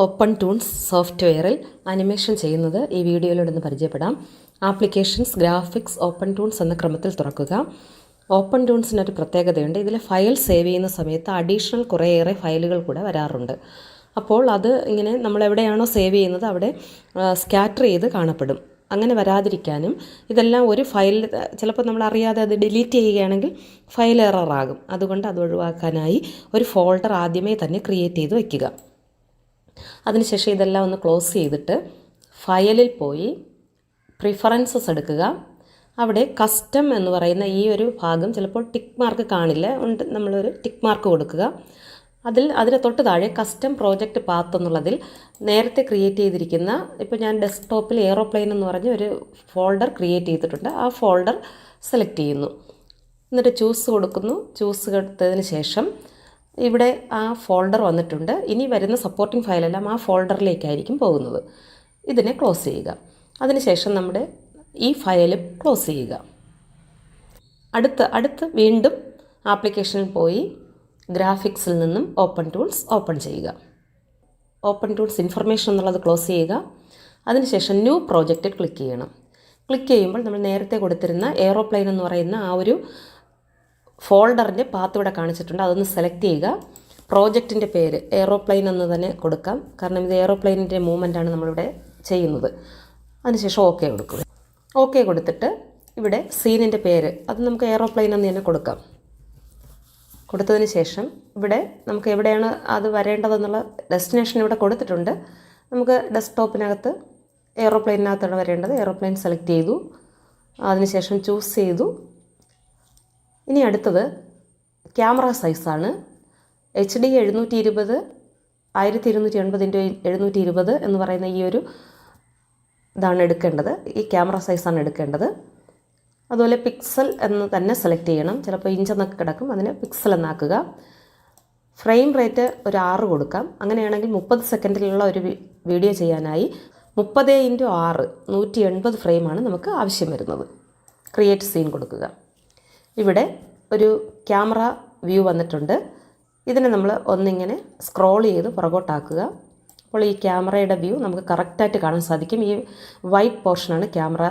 Open ടൂൺസ് സോഫ്റ്റ്വെയറിൽ animation ചെയ്യുന്നത് ഈ വീഡിയോയിലൂടെ ഒന്ന് പരിചയപ്പെടാം. ആപ്ലിക്കേഷൻസ് ഗ്രാഫിക്സ് ഓപ്പൺ ടൂൺസ് എന്ന ക്രമത്തിൽ തുറക്കുക. ഓപ്പൺ ടൂൺസിനൊരു പ്രത്യേകതയുണ്ട്. ഇതിൽ ഫയൽ സേവ് ചെയ്യുന്ന സമയത്ത് അഡീഷണൽ കുറേയേറെ ഫയലുകൾ കൂടെ വരാറുണ്ട്. അപ്പോൾ അത് ഇങ്ങനെ നമ്മൾ എവിടെയാണോ സേവ് ചെയ്യുന്നത് അവിടെ സ്കാറ്റർ ചെയ്ത് കാണപ്പെടും. അങ്ങനെ വരാതിരിക്കാനും ഇതെല്ലാം ഒരു ഫയൽ ചിലപ്പോൾ നമ്മൾ അറിയാതെ അത് ഡിലീറ്റ് ചെയ്യുകയാണെങ്കിൽ ഫയൽ എററാകും. അതുകൊണ്ട് അത് ഒഴിവാക്കാനായി ഒരു ഫോൾഡർ ആദ്യമേ തന്നെ ക്രിയേറ്റ് ചെയ്ത് വയ്ക്കുക അതിനുശേഷം ഇതെല്ലാം ഒന്ന് ക്ലോസ് ചെയ്തിട്ട് ഫയലിൽ പോയി പ്രിഫറൻസസ് എടുക്കുക. അവിടെ കസ്റ്റം എന്ന് പറയുന്ന ഈ ഒരു ഭാഗം ചിലപ്പോൾ ടിക്ക് മാർക്ക് കാണില്ല. ഉണ്ട് നമ്മളൊരു ടിക്ക് മാർക്ക് കൊടുക്കുക. അതിൽ അതിന് തൊട്ട് താഴെ കസ്റ്റം പ്രോജക്റ്റ് പാത്ത് എന്നുള്ളതിൽ നേരത്തെ ക്രിയേറ്റ് ചെയ്തിരിക്കുന്ന ഇപ്പോൾ ഞാൻ ഡെസ്ക്ടോപ്പിൽ എയറോപ്ലെയിൻ എന്ന് പറഞ്ഞ ഒരു ഫോൾഡർ ക്രിയേറ്റ് ചെയ്തിട്ടുണ്ട്. ആ ഫോൾഡർ സെലക്ട് ചെയ്യുന്നു. എന്നിട്ട് ചൂസ് കൊടുക്കുന്നു. ചൂസ് കൊടുത്തതിന് ശേഷം ഇവിടെ ആ ഫോൾഡർ വന്നിട്ടുണ്ട്. ഇനി വരുന്ന സപ്പോർട്ടിംഗ് ഫയലെല്ലാം ആ ഫോൾഡറിലേക്കായിരിക്കും പോകുന്നത്. ഇതിനെ ക്ലോസ് ചെയ്യുക. അതിനുശേഷം നമ്മുടെ ഈ ഫയലും ക്ലോസ് ചെയ്യുക. അടുത്ത് അടുത്ത് വീണ്ടും ആപ്ലിക്കേഷനിൽ പോയി ഗ്രാഫിക്സിൽ നിന്നും ഓപ്പൺ ടൂൾസ് ഓപ്പൺ ചെയ്യുക. ഓപ്പൺ ടൂൾസ് ഇൻഫർമേഷൻ എന്നുള്ളത് ക്ലോസ് ചെയ്യുക. അതിനുശേഷം ന്യൂ പ്രോജക്റ്റ് ക്ലിക്ക് ചെയ്യണം. ക്ലിക്ക് ചെയ്യുമ്പോൾ നമ്മൾ നേരത്തെ കൊടുത്തിരുന്ന എയ്റോപ്ലെയിൻ എന്ന് പറയുന്ന ആ ഒരു ഫോൾഡറിന്റെ പാത്ത് ഇവിടെ കാണിച്ചിട്ടുണ്ട്. അതൊന്ന് സെലക്ട് ചെയ്യുക. പ്രോജക്റ്റിന്റെ പേര് എയറോപ്ലെയിൻ എന്ന് തന്നെ കൊടുക്കാം. കാരണം ഇത് എയറോപ്ലെയിനിന്റെ ആണ് നമ്മളിവിടെ ചെയ്യുന്നത്. അതിനുശേഷം ഓക്കെ കൊടുക്കുക. ഓക്കെ കൊടുത്തിട്ട് ഇവിടെ സീനിന്റെ പേര് അത് നമുക്ക് എയറോപ്ലെയിൻ എന്ന് തന്നെ കൊടുക്കാം. കൊടുത്തതിന് ശേഷം ഇവിടെ നമുക്ക് എവിടെയാണ് അത് വരേണ്ടതെന്നുള്ള ഡെസ്റ്റിനേഷൻ ഇവിടെ കൊടുത്തിട്ടുണ്ട്. നമുക്ക് ഡെസ്ക്ടോപ്പിനകത്ത് എയറോപ്ലെയിനകത്താണ് വരേണ്ടത്. എയറോപ്ലെയിൻ സെലക്ട് ചെയ്തു. അതിനുശേഷം ചൂസ് ചെയ്തു. ഇനി അടുത്തത് ക്യാമറ സൈസാണ്. എച്ച് ഡി എഴുന്നൂറ്റി ഇരുപത് ആയിരത്തി ഇരുന്നൂറ്റി എൺപതിന്റെ എഴുന്നൂറ്റി ഇരുപത് എന്ന് പറയുന്ന ഈ ഒരു ഇതാണ് എടുക്കേണ്ടത്. ഈ ക്യാമറ സൈസാണ് എടുക്കേണ്ടത്. അതുപോലെ പിക്സൽ എന്ന് തന്നെ സെലക്ട് ചെയ്യണം. ചിലപ്പോൾ ഇഞ്ച് എന്നൊക്കെ കിടക്കും. അതിന് പിക്സൽ എന്നാക്കുക. ഫ്രെയിം റേറ്റ് ഒരു ആറ് കൊടുക്കാം. അങ്ങനെയാണെങ്കിൽ മുപ്പത് സെക്കൻഡിലുള്ള ഒരു വീഡിയോ ചെയ്യാനായി മുപ്പത് ഇന്റു ആറ് നൂറ്റി എൺപത് ഫ്രെയിമാണ് നമുക്ക് ആവശ്യം വരുന്നത്. ക്രിയേറ്റ് സീൻ കൊടുക്കുക. ഇവിടെ ഒരു ക്യാമറ വ്യൂ വന്നിട്ടുണ്ട്. ഇതിനെ നമ്മൾ ഒന്നിങ്ങനെ സ്ക്രോൾ ചെയ്ത് പുറകോട്ടാക്കുക. അപ്പോൾ ഈ ക്യാമറയുടെ വ്യൂ നമുക്ക് കറക്റ്റായിട്ട് കാണാൻ സാധിക്കും. ഈ വൈറ്റ് പോർഷനാണ് ക്യാമറ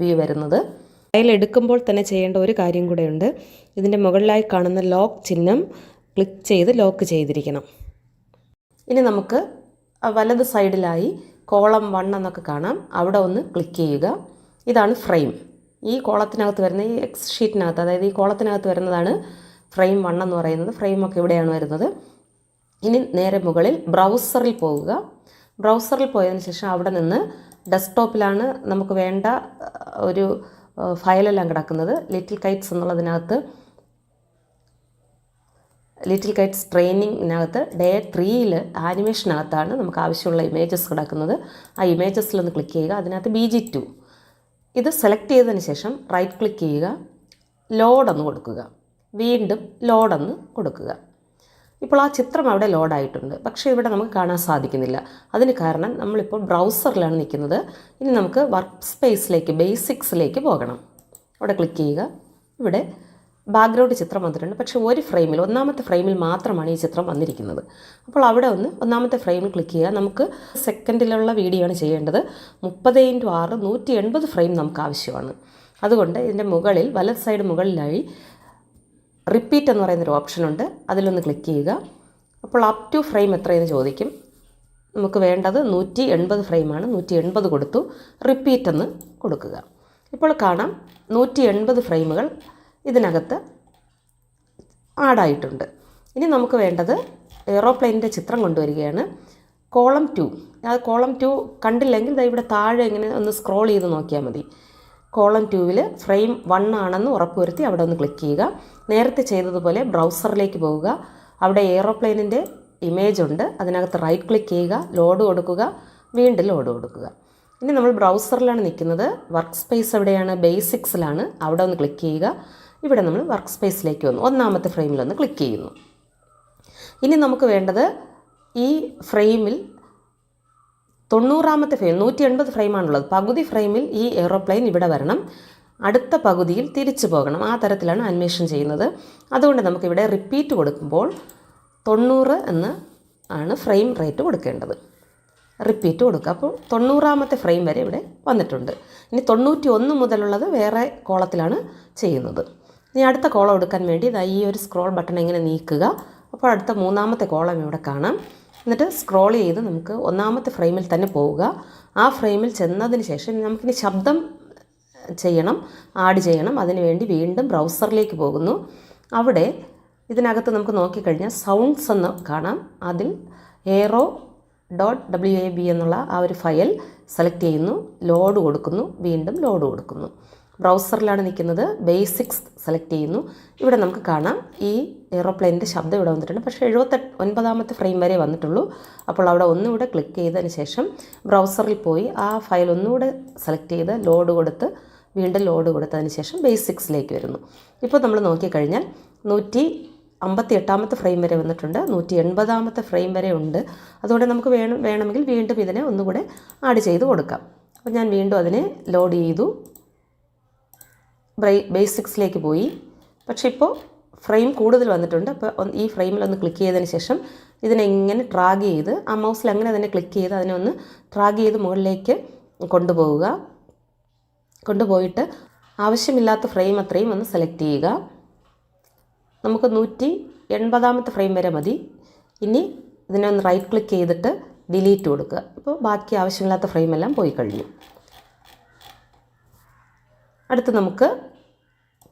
വ്യൂ വരുന്നത്. ഫയൽ എടുക്കുമ്പോൾ തന്നെ ചെയ്യേണ്ട ഒരു കാര്യം കൂടെയുണ്ട് ഇതിന്റെ മുകളിലായി കാണുന്ന ലോക്ക് ചിഹ്നം ക്ലിക്ക് ചെയ്ത് ലോക്ക് ചെയ്തിരിക്കണം. ഇനി നമുക്ക് വലത് സൈഡിലായി കോളം വൺ എന്നൊക്കെ കാണാം. അവിടെ ഒന്ന് ക്ലിക്ക് ചെയ്യുക. ഇതാണ് ഫ്രെയിം. ഈ കോളത്തിനകത്ത് വരുന്ന ഈ എക്സ് ഷീറ്റിനകത്ത് അതായത് ഈ കോളത്തിനകത്ത് വരുന്നതാണ് ഫ്രെയിം വൺ എന്ന് പറയുന്നത്. ഫ്രെയിമൊക്കെ ഇവിടെയാണ് വരുന്നത്. ഇനി നേരെ മുകളിൽ ബ്രൗസറിൽ പോവുക. ബ്രൗസറിൽ പോയതിന് ശേഷം അവിടെ നിന്ന് ഡെസ്ക്ടോപ്പിലാണ് നമുക്ക് വേണ്ട ഒരു ഫയലെല്ലാം കിടക്കുന്നത്. ലിറ്റിൽ കൈറ്റ്സ് എന്നുള്ളതിനകത്ത് ലിറ്റിൽ കൈറ്റ്സ് ട്രെയിനിങ്ങിനകത്ത് ഡേ ത്രീയിൽ ആനിമേഷനകത്താണ് നമുക്ക് ആവശ്യമുള്ള ഇമേജസ് കിടക്കുന്നത്. ആ ഇമേജസിലൊന്ന് ക്ലിക്ക് ചെയ്യുക. അതിനകത്ത് ബി ജി ടു ഇത് സെലക്ട് ചെയ്തതിന് ശേഷം റൈറ്റ് ക്ലിക്ക് ചെയ്യുക ലോഡെന്ന് കൊടുക്കുക. വീണ്ടും ലോഡെന്ന് കൊടുക്കുക. ഇപ്പോൾ ആ ചിത്രം അവിടെ ലോഡായിട്ടുണ്ട് പക്ഷേ ഇവിടെ നമുക്ക് കാണാൻ സാധിക്കുന്നില്ല. അതിന് കാരണം നമ്മളിപ്പോൾ ബ്രൗസറിലാണ് നിൽക്കുന്നത്. ഇനി നമുക്ക് വർക്ക് സ്പേസിലേക്ക് ബേസിക്സിലേക്ക് പോകണം. അവിടെ ക്ലിക്ക് ചെയ്യുക. ഇവിടെ ബാക്ക്ഗ്രൗണ്ട് ചിത്രം വന്നിട്ടുണ്ട്. പക്ഷേ ഒരു ഫ്രെയിമിൽ ഒന്നാമത്തെ ഫ്രെയിമിൽ മാത്രമാണ് ഈ ചിത്രം വന്നിരിക്കുന്നത്. അപ്പോൾ അവിടെ ഒന്ന് ഒന്നാമത്തെ ഫ്രെയിമിൽ ക്ലിക്ക് ചെയ്യുക. നമുക്ക് സെക്കൻഡിലുള്ള വീഡിയോ ആണ് ചെയ്യേണ്ടത്. മുപ്പത് ഇന്റു ആറ് നൂറ്റി എൺപത് ഫ്രെയിം നമുക്ക് ആവശ്യമാണ്. അതുകൊണ്ട് ഇതിന്റെ മുകളിൽ വലത് സൈഡ് മുകളിലായി റിപ്പീറ്റ് എന്ന് പറയുന്നൊരു ഓപ്ഷനുണ്ട് അതിലൊന്ന് ക്ലിക്ക് ചെയ്യുക. അപ്പോൾ അപ് ടു ഫ്രെയിം എത്രയെന്ന് ചോദിക്കും. നമുക്ക് വേണ്ടത് നൂറ്റി എൺപത് ഫ്രെയിമാണ് നൂറ്റി എൺപത് കൊടുത്തു. റിപ്പീറ്റ് എന്ന് കൊടുക്കുക. ഇപ്പോൾ കാണാം. നൂറ്റി എൺപത് ഫ്രെയിമുകൾ ഇതിനകത്ത് ആഡായിട്ടുണ്ട്. ഇനി നമുക്ക് വേണ്ടത് എയ്റോപ്ലെയിനിന്റെ ചിത്രം കൊണ്ടുവരികയാണ്. കോളം ടു ആ കോളം ടു കണ്ടില്ലെങ്കിൽ ദാ ഇവിടെ താഴെ ഇങ്ങനെ ഒന്ന് സ്ക്രോൾ ചെയ്ത് നോക്കിയാൽ മതി. കോളം ടൂവിൽ ഫ്രെയിം വൺ ആണെന്ന് ഉറപ്പുവരുത്തി അവിടെ ഒന്ന് ക്ലിക്ക് ചെയ്യുക. നേരത്തെ ചെയ്തതുപോലെ ബ്രൗസറിലേക്ക് പോവുക. അവിടെ എയ്റോപ്ലെയിനിന്റെ ഇമേജ് ഉണ്ട്. അതിനകത്ത് റൈറ്റ് ക്ലിക്ക് ചെയ്യുക. ലോഡ് കൊടുക്കുക. വീണ്ടും ലോഡ് കൊടുക്കുക. ഇനി നമ്മൾ ബ്രൗസറിലാണ് നിൽക്കുന്നത്. വർക്ക് സ്പേസ് എവിടെയാണ് ബേസിക്സിലാണ് അവിടെ ഒന്ന് ക്ലിക്ക് ചെയ്യുക. ഇവിടെ നമ്മൾ വർക്ക് സ്പേസിലേക്ക് വന്നു. ഒന്നാമത്തെ ഫ്രെയിമിൽ ഒന്ന് ക്ലിക്ക് ചെയ്യുന്നു. ഇനി നമുക്ക് വേണ്ടത് ഈ ഫ്രെയിമിൽ തൊണ്ണൂറാമത്തെ ഫ്രെയിം നൂറ്റി എൺപത് ഫ്രെയിമാണുള്ളത്. പകുതി ഫ്രെയിമിൽ ഈ എയ്റോപ്ലെയിൻ ഇവിടെ വരണം. അടുത്ത പകുതിയിൽ തിരിച്ചു പോകണം. ആ തരത്തിലാണ് അന്വേഷൻ ചെയ്യുന്നത്. അതുകൊണ്ട് നമുക്കിവിടെ റിപ്പീറ്റ് കൊടുക്കുമ്പോൾ തൊണ്ണൂറ് എന്ന് ആണ് ഫ്രെയിം റേറ്റ് കൊടുക്കേണ്ടത്. റിപ്പീറ്റ് കൊടുക്കുക. അപ്പോൾ തൊണ്ണൂറാമത്തെ ഫ്രെയിം വരെ ഇവിടെ വന്നിട്ടുണ്ട്. ഇനി തൊണ്ണൂറ്റി ഒന്ന് മുതലുള്ളത് വേറെ കോളത്തിലാണ് ചെയ്യുന്നത്. ഇനി അടുത്ത കോളം എടുക്കാൻ വേണ്ടി ഇതാ ഈ ഒരു സ്ക്രോൾ ബട്ടൺ ഇങ്ങനെ നീക്കുക. അപ്പോൾ അടുത്ത മൂന്നാമത്തെ കോളം ഇവിടെ കാണാം. എന്നിട്ട് സ്ക്രോൾ ചെയ്ത് നമുക്ക് ഒന്നാമത്തെ ഫ്രെയിമിൽ തന്നെ പോവുക. ആ ഫ്രെയിമിൽ ചെന്നതിന് ശേഷം നമുക്കിനി ശബ്ദം ചെയ്യണം ആഡ് ചെയ്യണം. അതിനുവേണ്ടി വീണ്ടും ബ്രൗസറിലേക്ക് പോകുന്നു. അവിടെ ഇതിനകത്ത് നമുക്ക് നോക്കിക്കഴിഞ്ഞാൽ സൗണ്ട്സ് എന്ന് കാണാം. അതിൽ aero dot W A B എന്നുള്ള ആ ഒരു ഫയൽ സെലക്ട് ചെയ്യുന്നു. ലോഡ് കൊടുക്കുന്നു. വീണ്ടും ലോഡ് കൊടുക്കുന്നു. ബ്രൗസറിലാണ് നിൽക്കുന്നത്. ബേസിക്സ് സെലക്ട് ചെയ്യുന്നു. ഇവിടെ നമുക്ക് കാണാം. ഈ എയ്റോപ്ലെയിനിന്റെ ശബ്ദം ഇവിടെ വന്നിട്ടുണ്ട്. പക്ഷേ എഴുപത്തെട്ട് ഒൻപതാമത്തെ ഫ്രെയിം വരെ വന്നിട്ടുള്ളൂ. അപ്പോൾ അവിടെ ഒന്നുകൂടെ ക്ലിക്ക് ചെയ്തതിന് ശേഷം ബ്രൗസറിൽ പോയി ആ ഫയൽ ഒന്നുകൂടെ സെലക്ട് ചെയ്ത് ലോഡ് കൊടുത്ത് വീണ്ടും ലോഡ് കൊടുത്തതിന് ശേഷം ബേസിക്സിലേക്ക് വരുന്നു. ഇപ്പോൾ നമ്മൾ നോക്കിക്കഴിഞ്ഞാൽ നൂറ്റി അമ്പത്തി എട്ടാമത്തെ ഫ്രെയിം വരെ വന്നിട്ടുണ്ട്. നൂറ്റി എൺപതാമത്തെ ഫ്രെയിം വരെ ഉണ്ട്. അതുകൊണ്ട് നമുക്ക് വേണം വേണമെങ്കിൽ വീണ്ടും ഇതിനെ ഒന്നുകൂടെ ആഡ് ചെയ്ത് കൊടുക്കാം. അപ്പോൾ ഞാൻ വീണ്ടും അതിനെ ലോഡ് ചെയ്തു. ബ്രൈ ബേസിക്സിലേക്ക് പോയി. പക്ഷേ ഇപ്പോൾ ഫ്രെയിം കൂടുതൽ വന്നിട്ടുണ്ട്. അപ്പോൾ ഈ ഫ്രെയിമിൽ ഒന്ന് ക്ലിക്ക് ചെയ്തതിന് ശേഷം ഇതിനെ ട്രാഗ് ചെയ്ത് ആ മൗസിൽ അങ്ങനെ തന്നെ ക്ലിക്ക് ചെയ്ത് അതിനെ ഒന്ന് ട്രാഗ് ചെയ്ത് മുകളിലേക്ക് കൊണ്ടുപോവുക. കൊണ്ടുപോയിട്ട് ആവശ്യമില്ലാത്ത ഫ്രെയിം അത്രയും ഒന്ന് സെലക്ട് ചെയ്യുക. നമുക്ക് നൂറ്റി എൺപതാമത്തെ ഫ്രെയിം വരെ മതി. ഇനി ഇതിനെ ഒന്ന് റൈറ്റ് ക്ലിക്ക് ചെയ്തിട്ട് ഡിലീറ്റ് കൊടുക്കുക. അപ്പോൾ ബാക്കി ആവശ്യമില്ലാത്ത ഫ്രെയിമെല്ലാം പോയി കഴിഞ്ഞു. അടുത്ത് നമുക്ക്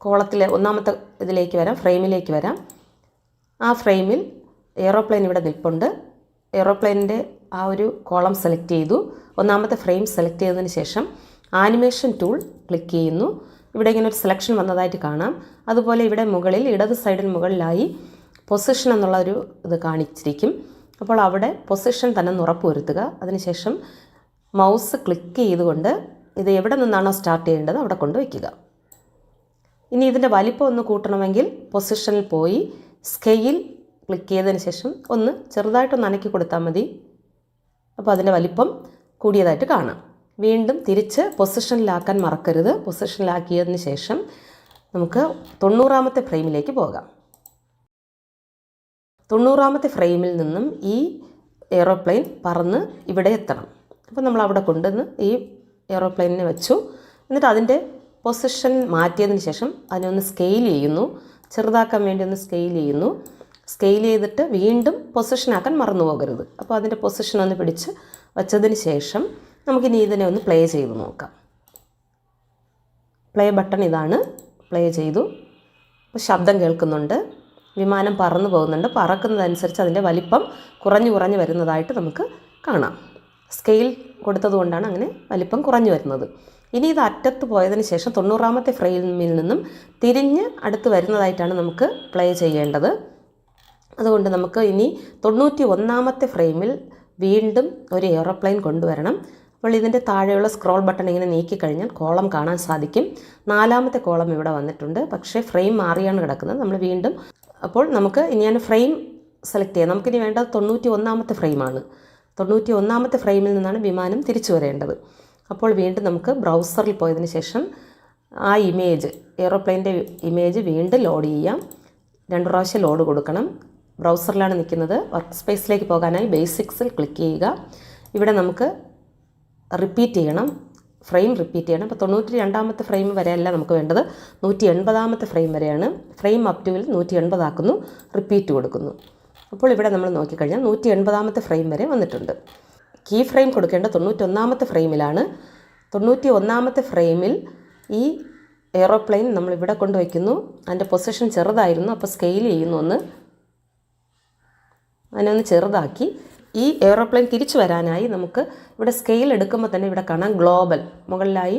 കോളത്തിലെ ഒന്നാമത്തെ ഇതിലേക്ക് വരാം ഫ്രെയിമിലേക്ക് വരാം. ആ ഫ്രെയിമിൽ എയ്റോപ്ലെയിൻ ഇവിടെ നിൽപ്പുണ്ട്. എയ്റോപ്ലെയിനിന്റെ ആ ഒരു കോളം സെലക്ട് ചെയ്തു. ഒന്നാമത്തെ ഫ്രെയിം സെലക്ട് ചെയ്തതിന് ശേഷം ആനിമേഷൻ ടൂൾ ക്ലിക്ക് ചെയ്യുന്നു. ഇവിടെ ഇങ്ങനെ ഒരു സെലക്ഷൻ വന്നതായിട്ട് കാണാം. അതുപോലെ ഇവിടെ മുകളിൽ ഇടത് സൈഡിൽ മുകളിലായി പൊസിഷൻ എന്നുള്ള ഒരു ഇത് കാണിച്ചിരിക്കും. അപ്പോൾ അവിടെ പൊസിഷൻ തന്നെ ഉറപ്പ് വരുത്തുക അതിനുശേഷം മൗസ് ക്ലിക്ക് ചെയ്തുകൊണ്ട് ഇത് എവിടെ നിന്നാണോ സ്റ്റാർട്ട് ചെയ്യേണ്ടത് അവിടെ കൊണ്ട് വയ്ക്കുക ഇനി ഇതിന്റെ വലിപ്പം ഒന്ന് കൂട്ടണമെങ്കിൽ പൊസിഷനിൽ പോയി സ്കെയിൽ ക്ലിക്ക് ചെയ്തതിന് ശേഷം ഒന്ന് ചെറുതായിട്ടൊന്ന് അനക്കി കൊടുത്താൽ മതി. അപ്പോൾ അതിന്റെ വലിപ്പം കൂടിയതായിട്ട് കാണാം. വീണ്ടും തിരിച്ച് പൊസിഷനിലാക്കാൻ മറക്കരുത്. പൊസിഷനിലാക്കിയതിന് ശേഷം നമുക്ക് തൊണ്ണൂറാമത്തെ ഫ്രെയിമിലേക്ക് പോകാം. തൊണ്ണൂറാമത്തെ ഫ്രെയിമിൽ നിന്നും ഈ എയ്റോപ്ലെയിൻ പറന്ന് ഇവിടെ എത്തണം. അപ്പോൾ നമ്മൾ അവിടെ കൊണ്ടുവന്ന് ഈ എയ്റോപ്ലെയിനിനെ വെച്ചു. എന്നിട്ട് അതിന്റെ പൊസിഷൻ മാറ്റിയതിന് ശേഷം അതിനൊന്ന് സ്കെയിൽ ചെയ്യുന്നു. ചെറുതാക്കാൻ വേണ്ടി ഒന്ന് സ്കെയിൽ ചെയ്യുന്നു. സ്കെയിൽ ചെയ്തിട്ട് വീണ്ടും പൊസിഷനാക്കാൻ മറന്നു പോകരുത്. അപ്പോൾ അതിന്റെ പൊസിഷൻ ഒന്ന് പിടിച്ച് വച്ചതിന് ശേഷം നമുക്കിനി ഇതിനെ ഒന്ന് പ്ലേ ചെയ്ത് നോക്കാം. പ്ലേ ബട്ടൺ ഇതാണ്. പ്ലേ ചെയ്തു. അപ്പോൾ ശബ്ദം കേൾക്കുന്നുണ്ട്. വിമാനം പറന്നു പോകുന്നുണ്ട്. പറക്കുന്നതനുസരിച്ച് അതിന്റെ വലിപ്പം കുറഞ്ഞു കുറഞ്ഞു വരുന്നതായിട്ട് നമുക്ക് കാണാം. സ്കെയിൽ കൊടുത്തതുകൊണ്ടാണ് അങ്ങനെ വലിപ്പം കുറഞ്ഞു വരുന്നത്. ഇനി ഇത് അറ്റത്ത് പോയതിന് ശേഷം തൊണ്ണൂറാമത്തെ ഫ്രെയിമിൽ നിന്നും തിരിഞ്ഞ് അടുത്ത് വരുന്നതായിട്ടാണ് നമുക്ക് പ്ലേ ചെയ്യേണ്ടത്. അതുകൊണ്ട് നമുക്ക് ഇനി തൊണ്ണൂറ്റി ഒന്നാമത്തെ ഫ്രെയിമിൽ വീണ്ടും ഒരു എയറോപ്ലെയിൻ കൊണ്ടുവരണം. അപ്പോൾ ഇതിന്റെ താഴെയുള്ള സ്ക്രോൾ ബട്ടൺ ഇങ്ങനെ നീക്കിക്കഴിഞ്ഞാൽ കോളം കാണാൻ സാധിക്കും. നാലാമത്തെ കോളം ഇവിടെ വന്നിട്ടുണ്ട്. പക്ഷേ ഫ്രെയിം മാറിയാണ് കിടക്കുന്നത്. നമ്മൾ വീണ്ടും അപ്പോൾ നമുക്ക് ഇനി ഞാൻ ഫ്രെയിം സെലക്ട് ചെയ്യാം. നമുക്കിനി വേണ്ടത് തൊണ്ണൂറ്റി ഒന്നാമത്തെ ഫ്രെയിമാണ് തൊണ്ണൂറ്റി ഒന്നാമത്തെ ഫ്രെയിമിൽ നിന്നാണ് വിമാനം തിരിച്ചു വരേണ്ടത്. അപ്പോൾ വീണ്ടും നമുക്ക് ബ്രൗസറിൽ പോയതിന് ശേഷം ആ ഇമേജ് എയ്റോപ്ലെയിന്റെ ഇമേജ് വീണ്ടും ലോഡ് ചെയ്യാം. രണ്ട് പ്രാവശ്യം ലോഡ് കൊടുക്കണം. ബ്രൗസറിലാണ് നിൽക്കുന്നത്. വർക്ക് സ്പേസിലേക്ക് പോകാനായി ബേസിക്സിൽ ക്ലിക്ക് ചെയ്യുക. ഇവിടെ നമുക്ക് റിപ്പീറ്റ് ചെയ്യണം. ഫ്രെയിം റിപ്പീറ്റ് ചെയ്യണം. അപ്പോൾ തൊണ്ണൂറ്റി രണ്ടാമത്തെ ഫ്രെയിം വരെയല്ല നമുക്ക് വേണ്ടത്. നൂറ്റി എൺപതാമത്തെ ഫ്രെയിം വരെയാണ്. ഫ്രെയിം അപ് ടുവിൽ നൂറ്റി എൺപതാക്കുന്നു റിപ്പീറ്റ് കൊടുക്കുന്നു. അപ്പോൾ ഇവിടെ നമ്മൾ നോക്കിക്കഴിഞ്ഞാൽ നൂറ്റി എൺപതാമത്തെ ഫ്രെയിം വരെ വന്നിട്ടുണ്ട്. കീ ഫ്രെയിം കൊടുക്കേണ്ട തൊണ്ണൂറ്റൊന്നാമത്തെ ഫ്രെയിമിലാണ്. തൊണ്ണൂറ്റി ഒന്നാമത്തെ ഫ്രെയിമിൽ ഈ എയ്റോപ്ലെയിൻ നമ്മൾ ഇവിടെ കൊണ്ടുവയ്ക്കുന്നു. അതിന്റെ പൊസിഷൻ ചെറുതായിരുന്നു അപ്പോൾ സ്കെയിൽ ചെയ്യുന്നു ഒന്ന്. അതിനൊന്ന് ചെറുതാക്കി. ഈ എയ്റോപ്ലെയിൻ തിരിച്ചു വരാനായി നമുക്ക് ഇവിടെ സ്കെയിൽ എടുക്കുമ്പോൾ തന്നെ ഇവിടെ കാണാം ഗ്ലോബൽ. മുകളിലായി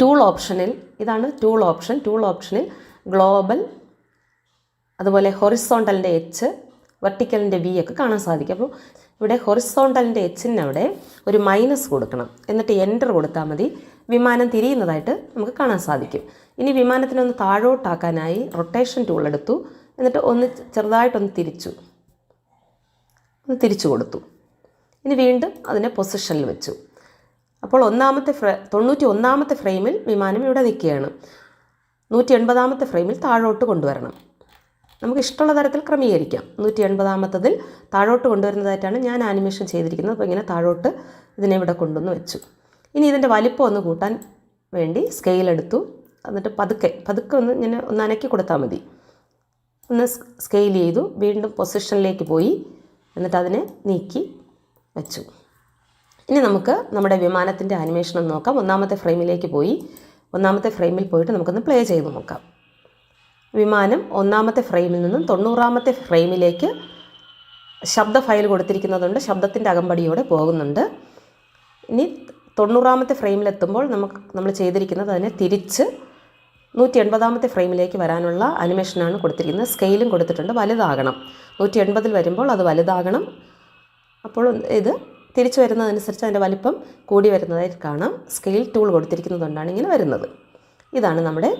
ടൂൾ ഓപ്ഷനിൽ ഇതാണ് ടൂൾ ഓപ്ഷൻ. ടൂൾ ഓപ്ഷനിൽ ഗ്ലോബൽ അതുപോലെ ഹൊറിസോണ്ടലിന്റെ എച്ച് വെർട്ടിക്കലിന്റെ വി ഒക്കെ കാണാൻ സാധിക്കും. അപ്പോൾ ഇവിടെ ഹൊറിസോണ്ടലിന്റെ എച്ചിന് അവിടെ ഒരു മൈനസ് കൊടുക്കണം. എന്നിട്ട് എന്റർ കൊടുത്താൽ മതി. വിമാനം തിരിയുന്നതായിട്ട് നമുക്ക് കാണാൻ സാധിക്കും. ഇനി വിമാനത്തിനൊന്ന് താഴോട്ടാക്കാനായി റൊട്ടേഷൻ ടൂൾ എടുത്തു. എന്നിട്ട് ഒന്ന് ചെറുതായിട്ടൊന്ന് തിരിച്ചു. ഒന്ന് തിരിച്ചു കൊടുത്തു. ഇനി വീണ്ടും അതിനെ പൊസിഷനിൽ വെച്ചു. അപ്പോൾ ഒന്നാമത്തെ ഫ്രെ തൊണ്ണൂറ്റി ഒന്നാമത്തെ ഫ്രെയിമിൽ വിമാനം ഇവിടെ നിൽക്കുകയാണ്. നൂറ്റി എൺപതാമത്തെ ഫ്രെയിമിൽ താഴോട്ട് കൊണ്ടുവരണം. നമുക്ക് ഇഷ്ടമുള്ള തരത്തിൽ ക്രമീകരിക്കാം. നൂറ്റി എൺപതാമത്തതിൽ താഴോട്ട് കൊണ്ടുവരുന്നതായിട്ടാണ് ഞാൻ ആനിമേഷൻ ചെയ്തിരിക്കുന്നത്. അപ്പോൾ ഇങ്ങനെ താഴോട്ട് ഇതിനെ ഇവിടെ കൊണ്ടുവന്ന് വെച്ചു. ഇനി ഇതിന്റെ വലിപ്പം ഒന്ന് കൂട്ടാൻ വേണ്ടി സ്കെയിൽ എടുത്തു. എന്നിട്ട് പതുക്കെ പതുക്കെ ഒന്ന് ഇങ്ങനെ ഒന്ന് അനക്കി കൊടുത്താൽ മതി. ഒന്ന് സ്കെയിൽ ചെയ്തു. വീണ്ടും പൊസിഷനിലേക്ക് പോയി. എന്നിട്ട് അതിനെ നീക്കി വെച്ചു. ഇനി നമുക്ക് നമ്മുടെ വിമാനത്തിന്റെ ആനിമേഷൻ ഒന്ന് നോക്കാം. ഒന്നാമത്തെ ഫ്രെയിമിലേക്ക് പോയി. ഒന്നാമത്തെ ഫ്രെയിമിൽ പോയിട്ട് നമുക്കൊന്ന് പ്ലേ ചെയ്ത് നോക്കാം. വിമാനം ഒന്നാമത്തെ ഫ്രെയിമിൽ നിന്നും തൊണ്ണൂറാമത്തെ ഫ്രെയിമിലേക്ക് ശബ്ദ ഫയൽ കൊടുത്തിരിക്കുന്നതുകൊണ്ട് ശബ്ദത്തിന്റെ അകമ്പടിയോടെ പോകുന്നുണ്ട്. ഇനി തൊണ്ണൂറാമത്തെ ഫ്രെയിമിലെത്തുമ്പോൾ നമുക്ക് നമ്മൾ ചെയ്തിരിക്കുന്നത് അതിനെ തിരിച്ച് നൂറ്റി എൺപതാമത്തെ ഫ്രെയിമിലേക്ക് വരാനുള്ള അനിമേഷനാണ് കൊടുത്തിരിക്കുന്നത്. സ്കെയിലും കൊടുത്തിട്ടുണ്ട്. വലുതാകണം. നൂറ്റി എൺപതിൽ വരുമ്പോൾ അത് വലുതാകണം. അപ്പോൾ ഇത് തിരിച്ചു വരുന്നതനുസരിച്ച് അതിന്റെ വലിപ്പം കൂടി വരുന്നതായി കാണാം. സ്കെയിൽ ടൂൾ കൊടുത്തിരിക്കുന്നതുകൊണ്ടാണ് ഇങ്ങനെ വരുന്നത്. ഇതാണ് നമ്മുടെ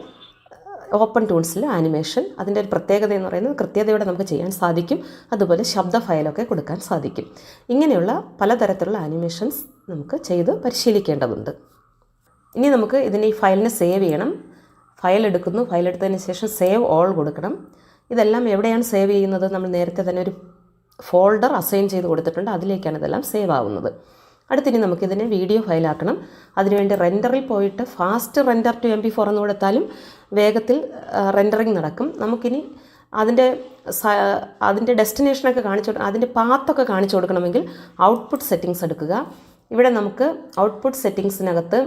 ഓപ്പൺ ടൂൺസിൽ ആനിമേഷൻ അതിന്റെ ഒരു പ്രത്യേകത എന്ന് പറയുന്നത് കൃത്യതയോടെ നമുക്ക് ചെയ്യാൻ സാധിക്കും. അതുപോലെ ശബ്ദ ഫയലൊക്കെ കൊടുക്കാൻ സാധിക്കും. ഇങ്ങനെയുള്ള പലതരത്തിലുള്ള ആനിമേഷൻസ് നമുക്ക് ചെയ്ത് പരിശീലിക്കേണ്ടതുണ്ട്. ഇനി നമുക്ക് ഇതിന് ഈ ഫയലിനെ സേവ് ചെയ്യണം. ഫയൽ എടുക്കുന്നു. ഫയൽ എടുത്തതിന് ശേഷം സേവ് ഓൾ കൊടുക്കണം. ഇതെല്ലാം എവിടെയാണ് സേവ് ചെയ്യുന്നത്? നമ്മൾ നേരത്തെ തന്നെ ഒരു ഫോൾഡർ അസൈൻ ചെയ്ത് കൊടുത്തിട്ടുണ്ട്. അതിലേക്കാണ് ഇതെല്ലാം സേവ് ആവുന്നത്. അടുത്തിനി നമുക്കിതിനെ വീഡിയോ ഫയലാക്കണം അതിനുവേണ്ടി റെൻഡറിൽ പോയിട്ട് fast render to M P four എന്ന് കൊടുത്താലും വേഗത്തിൽ റെൻഡറിങ് നടക്കും. നമുക്കിനി അതിന്റെ അതിന്റെ ഡെസ്റ്റിനേഷനൊക്കെ കാണിച്ചു അതിന്റെ പാത്തൊക്കെ കാണിച്ചു കൊടുക്കണമെങ്കിൽ ഔട്ട്പുട്ട് സെറ്റിങ്സ് എടുക്കുക. ഇവിടെ നമുക്ക് ഔട്ട്പുട്ട് സെറ്റിങ്സിനകത്ത്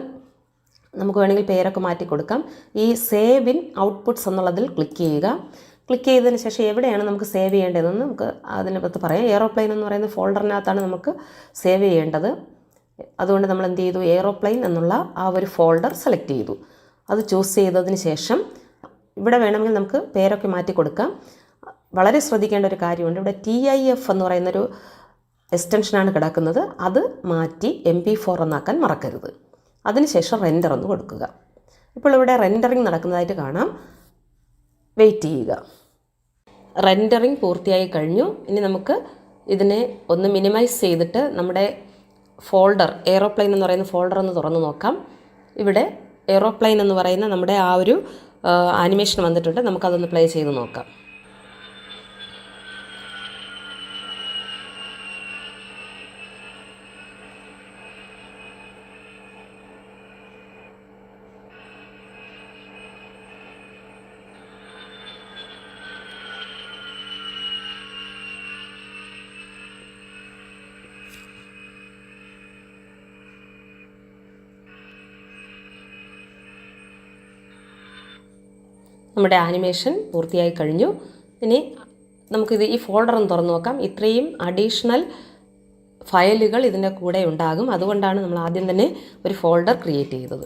നമുക്ക് വേണമെങ്കിൽ പേരൊക്കെ മാറ്റി കൊടുക്കാം. ഈ സേവ് ഇൻ ഔട്ട്പുട്ട്സ് എന്നുള്ളതിൽ ക്ലിക്ക് ചെയ്യുക. ക്ലിക്ക് ചെയ്തതിന് ശേഷം എവിടെയാണ് നമുക്ക് സേവ് ചെയ്യേണ്ടതെന്ന് നമുക്ക് അതിനകത്ത് പറയാം. എയറോപ്ലെയിൻ എന്ന് പറയുന്ന ഫോൾഡറിനകത്താണ് നമുക്ക് സേവ് ചെയ്യേണ്ടത്. അതുകൊണ്ട് നമ്മൾ എന്ത് ചെയ്തു? എയറോപ്ലെയിൻ എന്നുള്ള ആ ഒരു ഫോൾഡർ സെലക്ട് ചെയ്തു. അത് ചൂസ് ചെയ്തതിന് ശേഷം ഇവിടെ വേണമെങ്കിൽ നമുക്ക് പേരൊക്കെ മാറ്റി കൊടുക്കാം. വളരെ ശ്രദ്ധിക്കേണ്ട ഒരു കാര്യമുണ്ട്. ഇവിടെ ടി ഐ എഫ് എന്ന് പറയുന്നൊരു എക്സ്റ്റൻഷനാണ് കിടക്കുന്നത്. അത് മാറ്റി എം പി ഫോർ എന്നാക്കാൻ മറക്കരുത്. അതിനുശേഷം റെൻഡർ ഒന്ന് കൊടുക്കുക. ഇപ്പോൾ ഇവിടെ റെൻഡറിങ് നടക്കുന്നതായിട്ട് കാണാം. വെയിറ്റ് ചെയ്യുക. റെൻഡറിങ് പൂർത്തിയായി കഴിഞ്ഞു. ഇനി നമുക്ക് ഇതിനെ ഒന്ന് മിനിമൈസ് ചെയ്തിട്ട് നമ്മുടെ ഫോൾഡർ എയ്റോപ്ലെയിൻ എന്ന് പറയുന്ന ഫോൾഡർ ഒന്ന് തുറന്നു നോക്കാം. ഇവിടെ എയ്റോപ്ലെയിൻ എന്ന് പറയുന്ന നമ്മുടെ ആ ഒരു ആനിമേഷൻ വന്നിട്ടുണ്ട്. നമുക്കതൊന്ന് പ്ലേ ചെയ്ത് നോക്കാം. നമ്മുടെ ആനിമേഷൻ പൂർത്തിയായി കഴിഞ്ഞു. ഇനി നമുക്കിത് ഈ ഫോൾഡർ ഒന്ന് തുറന്നു നോക്കാം. ഇത്രയും അഡീഷണൽ ഫയലുകൾ ഇതിന്റെ കൂടെ ഉണ്ടാകും. അതുകൊണ്ടാണ് നമ്മൾ ആദ്യം തന്നെ ഒരു ഫോൾഡർ ക്രിയേറ്റ് ചെയ്തത്.